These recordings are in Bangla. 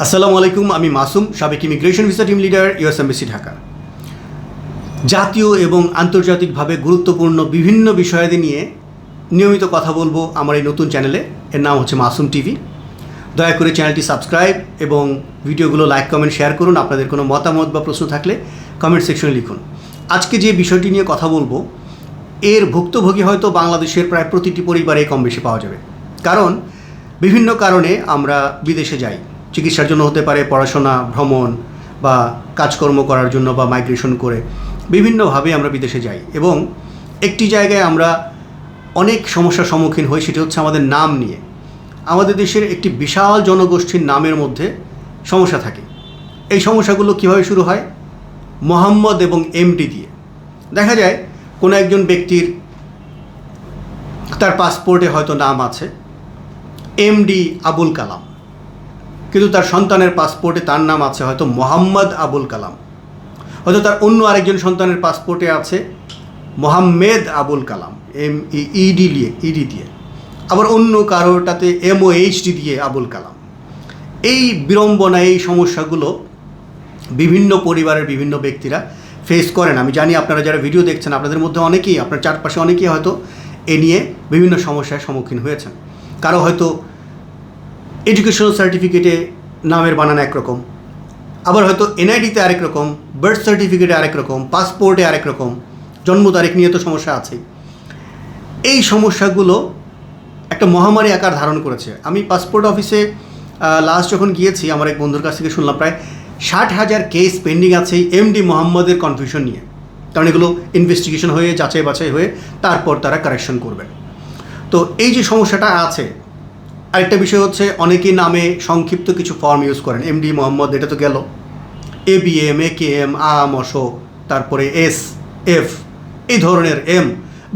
আসসালামু আলাইকুম, আমি মাসুম, সাবেক immigration visa team leader US embassy Dhaka. জাতীয় এবং আন্তর্জাতিকভাবে গুরুত্বপূর্ণ বিভিন্ন বিষয়াদি নিয়ে নিয়মিত কথা বলব আমার এই নতুন চ্যানেলে। এর নাম হচ্ছে মাসুম টিভি। দয়া করে চ্যানেলটি সাবস্ক্রাইব এবং ভিডিওগুলো লাইক, কমেন্ট, শেয়ার করুন। আপনাদের কোনো মতামত বা প্রশ্ন থাকলে কমেন্ট সেকশনে লিখুন। আজকে যে বিষয়টি নিয়ে কথা বলব, এর ভুক্তভোগী হয়তো বাংলাদেশের প্রায় প্রতিটি পরিবারে কম বেশি পাওয়া যাবে। কারণ বিভিন্ন কারণে আমরা বিদেশে যাই। চিকিৎসার জন্য হতে পারে পড়াশোনা, ভ্রমণ বা কাজকর্ম করার জন্য বা মাইগ্রেশন করে বিভিন্নভাবে আমরা বিদেশে যাই এবং একটি জায়গায় আমরা অনেক সমস্যার সম্মুখীন হই সেটি হচ্ছে আমাদের নাম নিয়ে। আমাদের দেশের একটি বিশাল জনগোষ্ঠীর নামের মধ্যে সমস্যা থাকে। এই সমস্যাগুলো কীভাবে শুরু হয়? মোহাম্মদ এবং এমডি দিয়ে। দেখা যায় কোনো একজন ব্যক্তির তার পাসপোর্টে হয়তো নাম আছে এমডি আবুল কালাম। কিন্তু তার সন্তানের পাসপোর্টে তার নাম আছে হয়তো মোহাম্মদ আবুল কালাম। হয়তো তার অন্য আরেকজন সন্তানের পাসপোর্টে আছে মোহাম্মেদ আবুল কালাম এম ইডি দিয়ে ইডি দিয়ে। আবার অন্য কারোটাতে এম ও এইচডি দিয়ে আবুল কালাম। এই বিড়ম্বনা, এই সমস্যাগুলো বিভিন্ন পরিবারের বিভিন্ন ব্যক্তিরা ফেস করেন। আমি জানি আপনারা যারা ভিডিও দেখছেন, আপনাদের মধ্যে অনেকেই, আপনার চারপাশে অনেকেই হয়তো এ নিয়ে বিভিন্ন সমস্যার সম্মুখীন হয়েছেন। কারও হয়তো এডুকেশনাল সার্টিফিকেটে নামের বানান একরকম। আবার হয়তো এনআইডিতে আরেক রকম, বার্থ সার্টিফিকেটে আরেক রকম, পাসপোর্টে আরেক রকম, জন্ম তারিখ নিয়ে তো সমস্যা আছেই। এই সমস্যাগুলো একটা মহামারী আকার ধারণ করেছে। আমি পাসপোর্ট অফিসে লাস্ট যখন গিয়েছি, আমার এক বন্ধুর কাছ থেকে শুনলাম, প্রায় ষাট হাজার কেস পেন্ডিং আছে এমডি মোহাম্মদের কনফিউশন নিয়ে। কারণ এগুলো ইনভেস্টিগেশন হয়ে যাচাই বাছাই হয়ে, তারপর তারা কারেকশন করবেন তো এই যে সমস্যাটা আছে আরেকটা বিষয় হচ্ছে, অনেকেই নামে সংক্ষিপ্ত কিছু ফর্ম ইউজ করেন। এমডি মোহাম্মদ এটা তো গেল। A B M A K M আ মশো তারপরে এস এফ এই ধরনের এম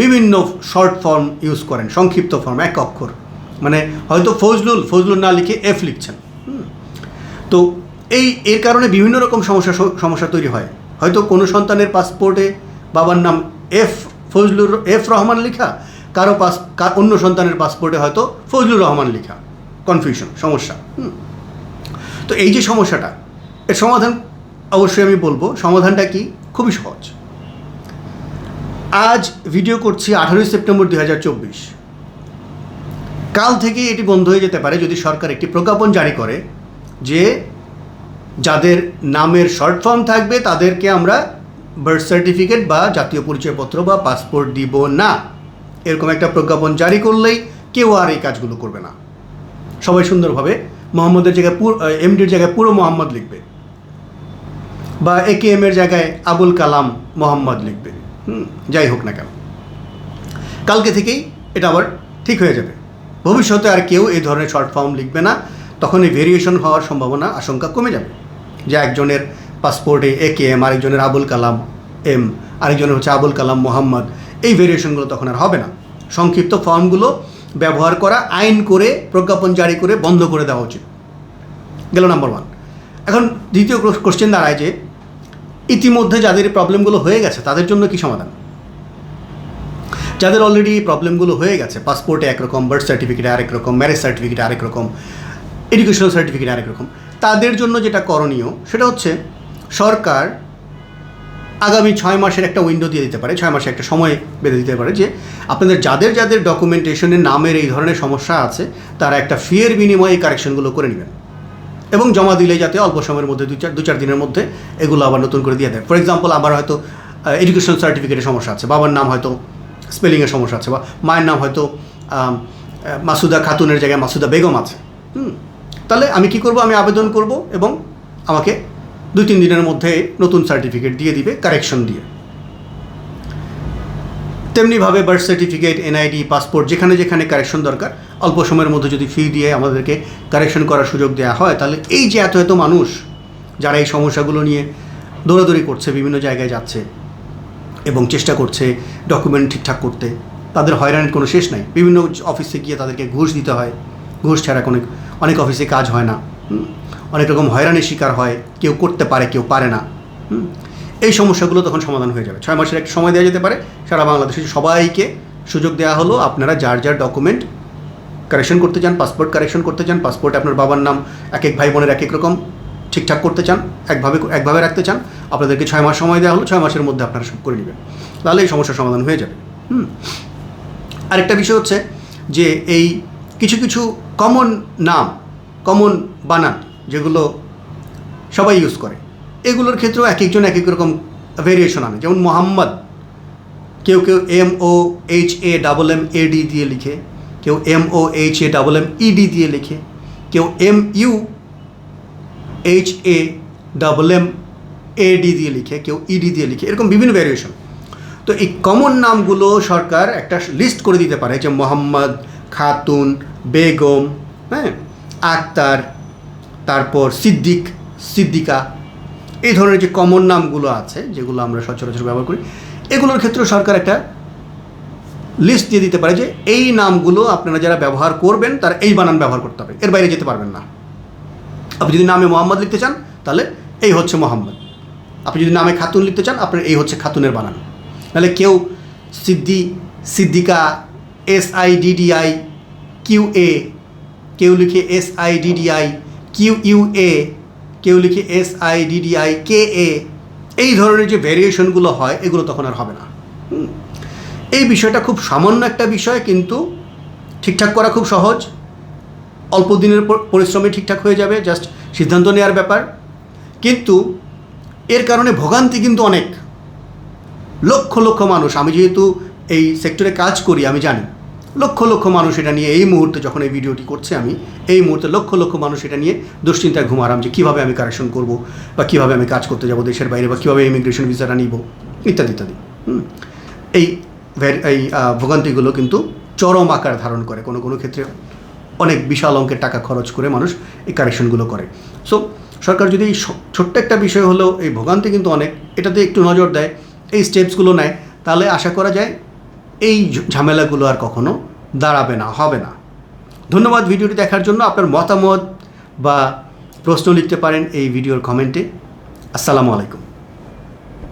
বিভিন্ন শর্ট ফর্ম ইউজ করেন, সংক্ষিপ্ত ফর্ম এক অক্ষর। মানে হয়তো ফজলুল ফজলুল না লিখে এফ লিখছেন। তো এই, এর কারণে বিভিন্ন রকম সমস্যা সমস্যা তৈরি হয়। হয়তো কোনো সন্তানের পাসপোর্টে বাবার নাম এফ ফজলুর এফ রহমান লেখা কারও পাস অন্য সন্তানের পাসপোর্টে হয়তো ফজলুর রহমান লেখা। কনফিউশন সমস্যা। তো এই যে সমস্যাটা, এর সমাধান অবশ্যই আমি বলব। সমাধানটা কি? খুবই সহজ। আজ ভিডিও করছি আঠারোই সেপ্টেম্বর দুই হাজার চব্বিশ। কাল থেকে এটি বন্ধ হয়ে যেতে পারে যদি সরকার একটি প্রজ্ঞাপন জারি করে যে যাদের নামের শর্ট ফর্ম থাকবে তাদেরকে আমরা বার্থ সার্টিফিকেট বা জাতীয় পরিচয়পত্র বা পাসপোর্ট দিব না। এরকম একটা প্রজ্ঞাপন জারি করলেই কেউ আর এই কাজগুলো করবে না। সবাই সুন্দরভাবে মোহাম্মদের জায়গায় পুরো এমডির জায়গায় পুরো মোহাম্মদ লিখবে। বা এ কে এম এর জায়গায় আবুল কালাম মোহাম্মদ লিখবে। হুম, যাই হোক না কেন। কালকে থেকেই এটা আবার ঠিক হয়ে যাবে। ভবিষ্যতে আর কেউ এই ধরনের শর্ট ফর্ম লিখবে না। তখন এই ভেরিয়েশন হওয়ার সম্ভাবনা আশঙ্কা কমে যাবে। যে একজনের পাসপোর্টে এ কে এম আরেকজনের আবুল কালাম এম আরেকজনের হচ্ছে আবুল কালাম মোহাম্মদ, এই ভেরিয়েশনগুলো তখন আর হবে না। সংক্ষিপ্ত ফর্মগুলো ব্যবহার করা, আইন করে, প্রজ্ঞাপন জারি করে বন্ধ করে দেওয়া উচিত। গেল নাম্বার ওয়ান। এখন দ্বিতীয় কোশ্চেন দাঁড়ায় যে, ইতিমধ্যে যাদের প্রবলেমগুলো হয়ে গেছে, তাদের জন্য কি সমাধান? যাদের অলরেডি প্রবলেমগুলো হয়ে গেছে পাসপোর্টে একরকম বার্থ সার্টিফিকেটে আরেক রকম ম্যারেজ সার্টিফিকেটে আরেক রকম এডুকেশনাল সার্টিফিকেট আরেক রকম, তাদের জন্য যেটা করণীয়, সেটা হচ্ছে সরকার আগামী ছয় মাসের একটা উইন্ডো দিয়ে দিতে পারে, ছয় মাসে একটা সময় বেঁধে দিতে পারে যে আপনাদের যাদের যাদের ডকুমেন্টেশনের নামের এই ধরনের সমস্যা আছে, তারা একটা ফিয়ের বিনিময়ে এই কারেকশনগুলো করে নেবেন। এবং জমা দিলে যাতে অল্প সময়ের মধ্যে দু চার দু চার দিনের মধ্যে এগুলো আবার নতুন করে দিয়ে দেয় ফর এক্সাম্পল আবার হয়তো এডুকেশন সার্টিফিকেটের সমস্যা আছে, বাবার নাম হয়তো স্পেলিংয়ের সমস্যা আছে, বা মায়ের নাম হয়তো মাসুদা খাতুনের জায়গায় মাসুদা বেগম আছে। হুম, তাহলে আমি কি করব? আমি আবেদন করব এবং আমাকে দুই তিন দিনের মধ্যে নতুন সার্টিফিকেট দিয়ে দিবে, কারেকশন দিয়ে। তেমনিভাবে বার্থ সার্টিফিকেট এনআইডি পাসপোর্ট, যেখানে যেখানে কারেকশন দরকার, অল্প সময়ের মধ্যে যদি ফি দিয়ে আমাদেরকে কারেকশন করার সুযোগ দেওয়া হয়, তাহলে এই যে এত এত মানুষ যারা এই সমস্যাগুলো নিয়ে দৌড়াদৌড়ি করছে, বিভিন্ন জায়গায় যাচ্ছে এবং চেষ্টা করছে ডকুমেন্ট ঠিকঠাক করতে, তাদের হয়রানির কোনো শেষ নাই। বিভিন্ন অফিসে গিয়ে তাদেরকে ঘুষ দিতে হয়। ঘুষ ছাড়া অনেক অনেক অফিসে কাজ হয় না। অনেক রকম হয়রানির শিকার হয়, কেউ করতে পারে, কেউ পারে না। এই সমস্যাগুলো তখন সমাধান হয়ে যাবে। ছয় মাসের একটা সময় দেওয়া যেতে পারে। সারা বাংলাদেশে সবাইকে সুযোগ দেওয়া হলো। আপনারা যার যার ডকুমেন্ট কারেকশন করতে চান পাসপোর্ট কারেকশন করতে চান পাসপোর্টে আপনার বাবার নাম, এক এক ভাই বোনের এক এক রকম ঠিকঠাক করতে চান, একভাবে একভাবে রাখতে চান, আপনাদেরকে ছয় মাস সময় দেওয়া হলো। ছয় মাসের মধ্যে আপনারা সব করে নেবেন। তাহলে এই সমস্যার সমাধান হয়ে যাবে। হুম? আরেকটা বিষয় হচ্ছে যে এই কিছু কিছু কমন নাম কমন বানান যেগুলো সবাই ইউজ করে। এগুলোর ক্ষেত্রেও এক একজন এক এক রকম ভেরিয়েশন আনে। যেমন মোহাম্মদ, কেউ কেউ M O H A double M A D দিয়ে লিখে, কেউ M O H A double M ED দিয়ে লিখে, কেউ M U H A double M A D দিয়ে লিখে, কেউ ইডি দিয়ে লিখে, এরকম বিভিন্ন ভ্যারিয়েশন তো এই কমন নামগুলো সরকার একটা লিস্ট করে দিতে পারে, যে মোহাম্মদ, খাতুন, বেগম হ্যাঁ আক্তার তারপর সিদ্দিক, সিদ্দিকা, এই ধরনের যে কমন নামগুলো আছে, যেগুলো আমরা সচরাচর ব্যবহার করি, এগুলোর ক্ষেত্রেও সরকার একটা লিস্ট দিয়ে দিতে পারে যে এই নামগুলো আপনারা যারা ব্যবহার করবেন, তারা এই বানান ব্যবহার করতে হবে। এর বাইরে যেতে পারবেন না। আপনি যদি নামে মোহাম্মদ লিখতে চান, তাহলে এই হচ্ছে মোহাম্মদ। আপনি যদি নামে খাতুন লিখতে চান, আপনার এই হচ্ছে খাতুনের বানান। তাহলে কেউ Siddi, Siddika S I D D I Q A কেউ লিখে S I D D I Q U A কেউ লিখে S I D D I K A এই ধরনের যে ভ্যারিয়েশনগুলো হয়, এগুলো তখন আর হবে না। এই বিষয়টা খুব সামান্য একটা বিষয়, কিন্তু ঠিকঠাক করা খুব সহজ। অল্প দিনের পর- পরিশ্রমে ঠিকঠাক হয়ে যাবে জাস্ট সিদ্ধান্ত নেওয়ার ব্যাপার। কিন্তু এর কারণে ভোগান্তি কিন্তু অনেক। লক্ষ লক্ষ মানুষ, আমি যেহেতু এই সেক্টরে কাজ করি, আমি জানি। লক্ষ লক্ষ মানুষ এটা নিয়ে এই মুহূর্তে যখন এই ভিডিওটি করছে আমি, এই মুহূর্তে লক্ষ লক্ষ মানুষ এটা নিয়ে দুশ্চিন্তায় ঘুমারাম যে কীভাবে আমি কারেকশন করব বা কীভাবে আমি কাজ করতে যাব দেশের বাইরে বা কীভাবে ইমিগ্রেশন ভিসাটা নিব, ইত্যাদি ইত্যাদি। এই এই ভোগান্তিগুলো কিন্তু চরম আকার ধারণ করে কোনো কোনো ক্ষেত্রে। অনেক বিশাল অঙ্কের টাকা খরচ করে মানুষ এই কারেকশনগুলো করে। সো সরকার যদি এই ছোট্ট একটা বিষয় হলেও এই ভোগান্তি কিন্তু অনেক, এটাতে একটু নজর দেয়, এই স্টেপসগুলো নেয়, তাহলে আশা করা যায় এই ঝামেলাগুলো আর কখনো দাঁড়াবে না, হবে না। ধন্যবাদ ভিডিওটি দেখার জন্য। আপনার মতামত বা প্রশ্ন লিখতে পারেন এই ভিডিওর কমেন্টে। আসসালামু আলাইকুম।